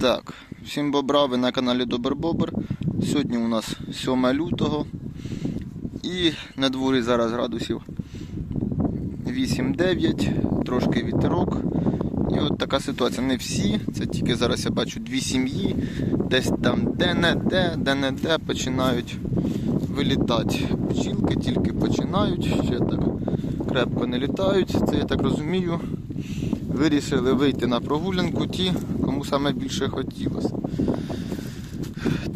Так, всім бобра, ви на каналі Добр Бобр. Сьогодні у нас 7 лютого і на дворі зараз градусів 8-9, трошки вітерок. І от така ситуація. Не всі, це тільки зараз я бачу дві сім'ї, десь там де-не-де, де-не-де починають вилітати бджілки, тільки починають, ще так крепко не літають. Це я так розумію. Вирішили вийти на прогулянку ті, кому саме більше хотілося.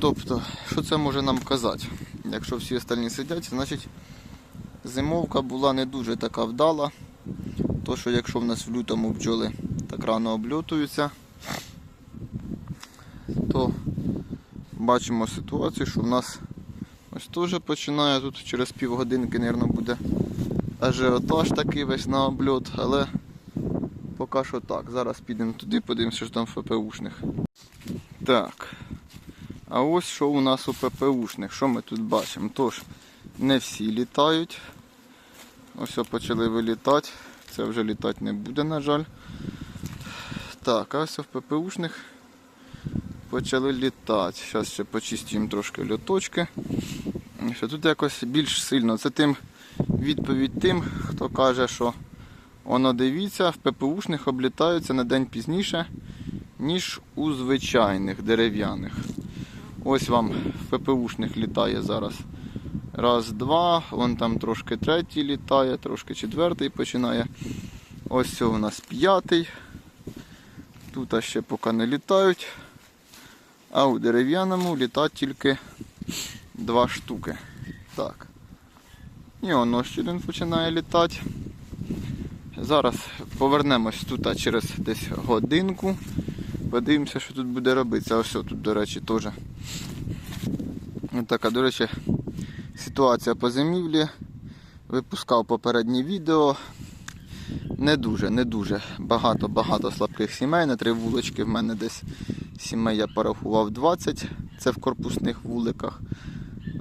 Тобто, що це може нам казати? Якщо всі остальні сидять, значить зимовка була не дуже така вдала. То, що якщо в нас в лютому бджоли так рано обльотуються, то бачимо ситуацію, що в нас ось теж починає тут через півгодинки, мабуть, буде ажіотаж такий весь на обльот, але поки що так. Зараз підемо туди, подивимося, що там в ФПУшних. Так. А ось що у нас у ППУшних. Що ми тут бачимо? Тож, не всі літають. Ось почали вилітати. Це вже літати не буде, на жаль. Так, а ось в ППУшних почали літати. Зараз ще почистимо трошки льоточки. Що тут якось більш сильно. Це тим відповідь тим, хто каже, що воно дивіться, в ППУшних облітаються на день пізніше, ніж у звичайних дерев'яних. Ось вам в ППУшних літає зараз. Раз, два, вон там трошки третій літає, трошки четвертий починає. Ось у нас п'ятий. Тут ще поки не літають. А у дерев'яному літають тільки два штуки. Так. І воно ще один починає літати. Зараз повернемось тут через десь годинку. Подивимося, що тут буде робитися. Ось тут, до речі, теж. Така, до речі, ситуація по зимівлі. Випускав попереднє відео. Не дуже, не дуже. Багато-багато слабких сімей. На три вулички в мене десь сімей я порахував 20. Це в корпусних вуликах.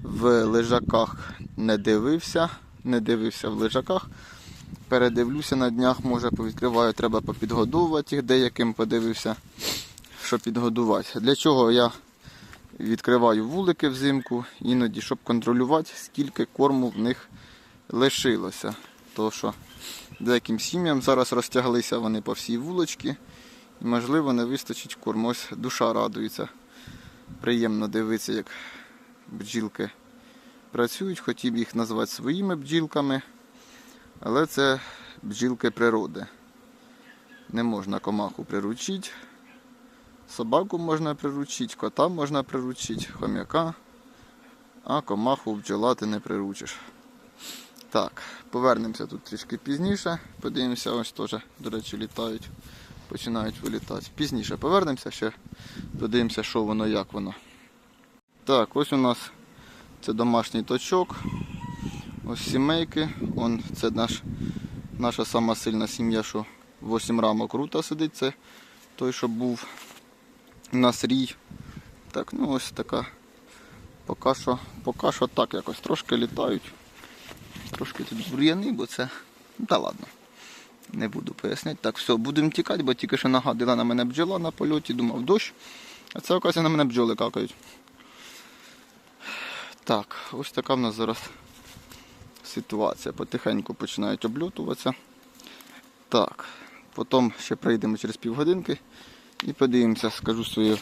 В лежаках не дивився. Не дивився в лежаках. Передивлюся на днях, може повідкриваю, треба попідгодовувати їх деяким, подивився, що підгодувати. Для чого я відкриваю вулики взимку, іноді, щоб контролювати, скільки корму в них лишилося. То що деяким сім'ям зараз розтяглися вони по всій вулочці, і можливо не вистачить корму. Ось душа радується. Приємно дивитися, як бджілки працюють, хотів їх назвати своїми бджілками. Але це бджілки природи. Не можна комаху приручити. Собаку можна приручити, кота можна приручити, хом'яка, а комаху бджола ти не приручиш. Так, повернемося тут трішки пізніше. Подивимося, ось теж, до речі, літають, починають вилітати. Пізніше повернемося ще, подивимося, що воно, як воно. Так, ось у нас це домашній точок. Ось сімейки. Он, це наш, наша сама сильна сім'я, що 8 рамок рута сидить. Це той, що був у нас рій. Так, ну ось така. Поки що, поки що так якось трошки літають. Трошки тут бур'яни, бо це. Ну та ладно. Не буду поясняти. Так, все, будемо тікати, бо тільки що нагадила на мене бджола на польоті, думав дощ. А це, оказується, на мене бджоли какають. Так, ось така в нас зараз ситуація. Потихеньку починають обльотуватися. Так, потім ще прийдемо через півгодинки і подивимося, скажу свою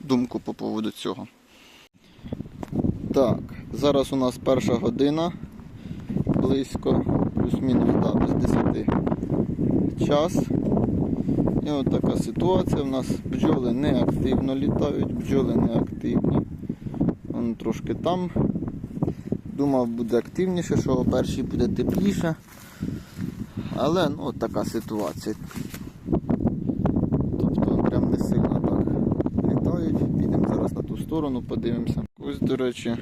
думку по поводу цього. Так, зараз у нас перша година, близько, плюс-мінус да, без 10 час. І от така ситуація. У нас бджоли не активно літають, бджоли не активні. Вон трошки там. Думав буде активніше, що о першій буде тепліше. Але ну, от така ситуація. Тобто прям не сильно так літають. Підемо зараз на ту сторону, подивимося. Ось, до речі,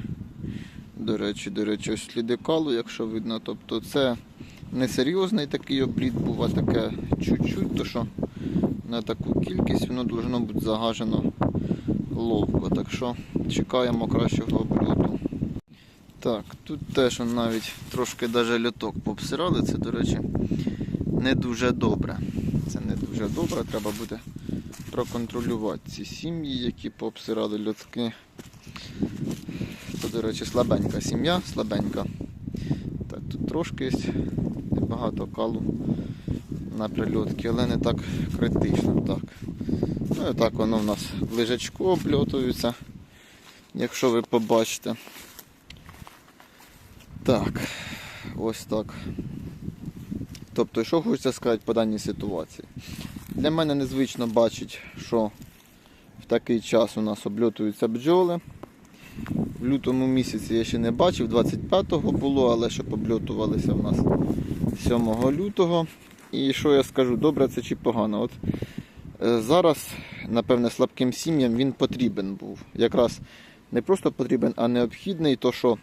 до речі, до речі, ось сліди калу, якщо видно. Тобто це не серйозний такий обліт, був, а таке чуть-чуть, то що на таку кількість воно должно бути загажено ловко. Так що чекаємо кращого обльоту. Так, тут теж навіть трошки даже льоток попсирали, це, до речі, не дуже добре. Це не дуже добре, треба буде проконтролювати ці сім'ї, які пообсирали льотки. То, до речі, слабенька сім'я, слабенька. Так, тут трошки є небагато калу на прильотки, але не так критично. Так. Ну і так воно в нас лежачку обльотується, якщо ви побачите. Так, ось так. Тобто, що хочеться сказати по даній ситуації? Для мене незвично бачить, що в такий час у нас обльотуються бджоли. В лютому місяці я ще не бачив, 25-го було, але щоб обльотувалися в нас 7 лютого. І що я скажу, добре це чи погано? От е, зараз, напевне, слабким сім'ям він потрібен був. Якраз не просто потрібен, а необхідний, то що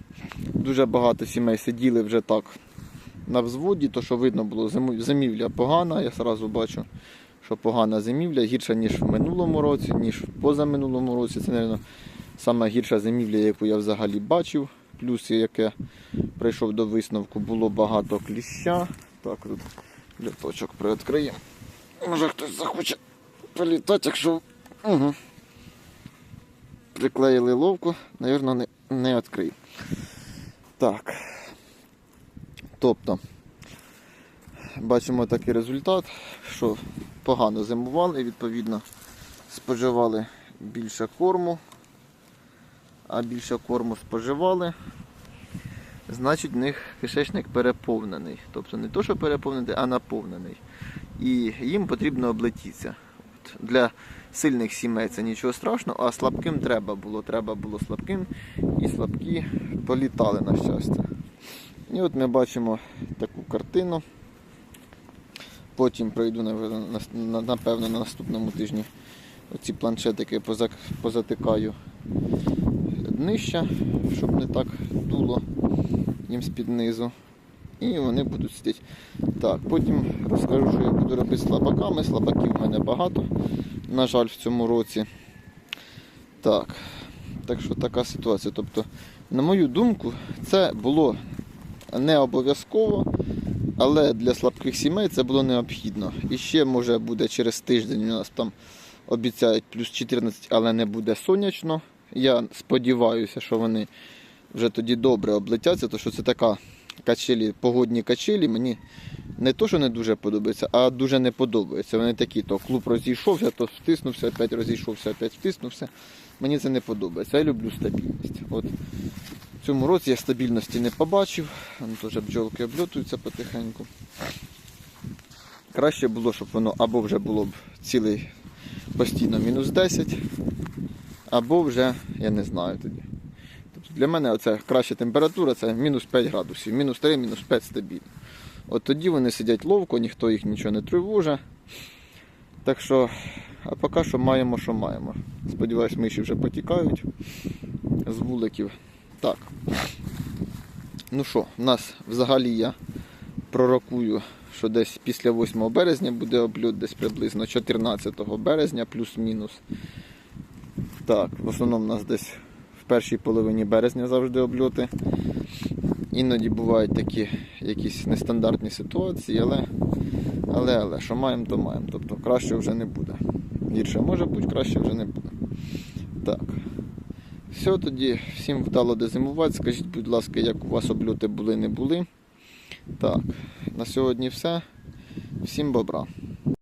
дуже багато сімей сиділи вже так на взводі, то що видно було, зимівля погана, я одразу бачу, що погана зимівля, гірша, ніж в минулому році, ніж в позаминулому році. Це, мабуть, сама гірша зимівля, яку я взагалі бачив. Плюс, яке прийшов до висновку, було багато кліща. Так, тут літочок приоткриємо. Може хтось захоче політати, якщо угу. Приклеїли ловку, напевно, не, не відкрию. Так. Тобто, бачимо такий результат, що погано зимували, відповідно, споживали більше корму, а більше корму споживали, значить в них кишечник переповнений. Тобто не то, що переповнений, а наповнений. І їм потрібно облетітися. Для сильних сімей це нічого страшного, а слабким треба було. Треба було слабким, і слабкі політали на щастя. І от ми бачимо таку картину. Потім пройду напевно, на- на- напевно на наступному тижні оці планшетики позатикаю днища, щоб не так дуло їм з-під низу. І вони будуть сидіти. Так, потім розкажу, що я буду робити слабаками. Слабаків в мене багато, на жаль, в цьому році. Так, так що така ситуація. Тобто, на мою думку, це було не обов'язково, але для слабких сімей це було необхідно. І ще може буде через тиждень у нас там обіцяють плюс 14, але не буде сонячно. Я сподіваюся, що вони вже тоді добре облетяться, тому що це така качелі, погодні качелі. Мені не то, що не дуже подобається, а дуже не подобається. Вони такі, то клуб розійшовся, то втиснувся, опять розійшовся, опять втиснувся. Мені це не подобається. Я люблю стабільність. От в цьому році я стабільності не побачив. Вон теж бджолки обльотуються потихеньку. Краще було, щоб воно або вже було б цілий постійно мінус 10, або вже, я не знаю тоді. Для мене оця краща температура це мінус 5 градусів, мінус 3, мінус 5 стабільно. От тоді вони сидять ловко, ніхто їх нічого не тривожить. Так що, а поки що маємо, що маємо. Сподіваюсь, миші вже потікають з вуликів. Так. Ну що, в нас взагалі я пророкую, що десь після 8 березня буде обльот, десь приблизно 14 березня, плюс-мінус. Так, в основному у нас десь першій половині березня завжди обльоти. Іноді бувають такі якісь нестандартні ситуації, але, але, але, що маємо, то маємо. Тобто краще вже не буде. Гірше може бути, краще вже не буде. Так. Все, тоді всім вдало дезимувати. Скажіть, будь ласка, як у вас обльоти були, не були. Так, на сьогодні все. Всім бобра.